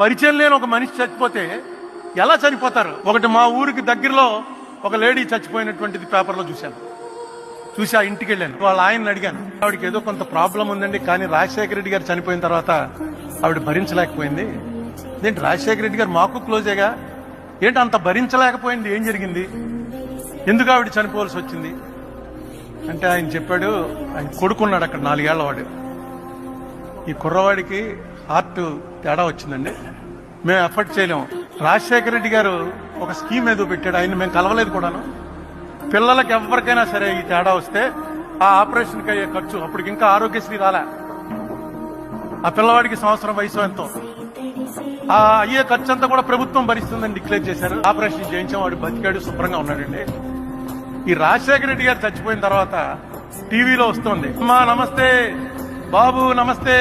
పరిచయం లేని ఒక మనిషి చచ్చిపోతే ఎలా చనిపోతారు? ఒకటి మా ఊరికి దగ్గరలో ఒక లేడీ చచ్చిపోయినటువంటిది పేపర్లో చూశాను. చూసి ఆ ఇంటికి వెళ్ళాను. వాళ్ళ ఆయన్ని అడిగాను. ఆవిడకి ఏదో కొంత ప్రాబ్లం ఉందండి కానీ రాజశేఖర రెడ్డి గారు చనిపోయిన తర్వాత ఆవిడ భరించలేకపోయింది. ఏంటి రాజశేఖర రెడ్డి గారు మాకు క్లోజేగా ఏంటి అంత భరించలేకపోయింది? ఏం జరిగింది? ఎందుకు ఆవిడ చనిపోవాల్సి వచ్చింది? అంటే ఆయన చెప్పాడు ఆయన కొడుకున్నాడు అక్కడ నాలుగేళ్ళ వాడు. ఈ కుర్రవాడికి ఆర్ట్ తేడా వచ్చిందండి. మేము ఎఫర్ట్ చేయలేము. రాజశేఖర రెడ్డి గారు ఒక స్కీమ్ ఏదో పెట్టాడు. ఆయన మేము కలవలేదు కూడాను. పిల్లలకి ఎవరికైనా సరే ఈ తేడా వస్తే ఆ ఆపరేషన్కి అయ్యే ఖర్చు అప్పటికి ఇంకా ఆరోగ్యశ్రీ రాలే. ఆ పిల్లవాడికి సంవత్సరం వయసు ఎంతో. ఆ అయ్యే ఖర్చు అంతా కూడా ప్రభుత్వం భరిస్తుందని డిక్లేర్ చేశారు. ఆపరేషన్ చేయించాం. వాడు బతికాడు. శుభ్రంగా ఉన్నాడండి. ఈ రాజశేఖర రెడ్డి గారు చచ్చిపోయిన తర్వాత టీవీలో వస్తుంది. అమ్మా నమస్తే. బాబు నమస్తే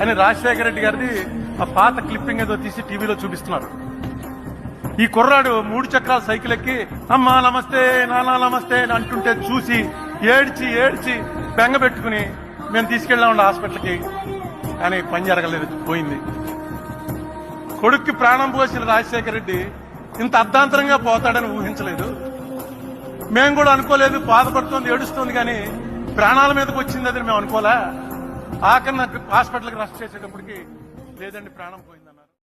అని రాజశేఖర రెడ్డి గారిది ఆ పాత క్లిప్పింగ్ ఏదో తీసి టీవీలో చూపిస్తున్నారు. ఈ కుర్రాడు మూడు చక్రాల సైకిల్ ఎక్కి అమ్మా నమస్తే నానా నమస్తే అని అంటుంటే చూసి ఏడ్చి ఏడ్చి బెంగ పెట్టుకుని మేము తీసుకెళ్ళామండి హాస్పిటల్కి. కానీ పని జరగలేదు పోయింది. కొడుక్కి ప్రాణం పోసిన రాజశేఖర రెడ్డి ఇంత అర్ధాంతరంగా పోతాడని ఊహించలేదు. మేము కూడా అనుకోలేదు బాధపడుతోంది ఏడుస్తోంది కానీ ప్రాణాల మీదకి వచ్చింది అది మేము అనుకోలే ఆఖరి నాకు హాస్పిటల్కి రష్ చేసేటప్పటికి లేదండి ప్రాణం పోయింది.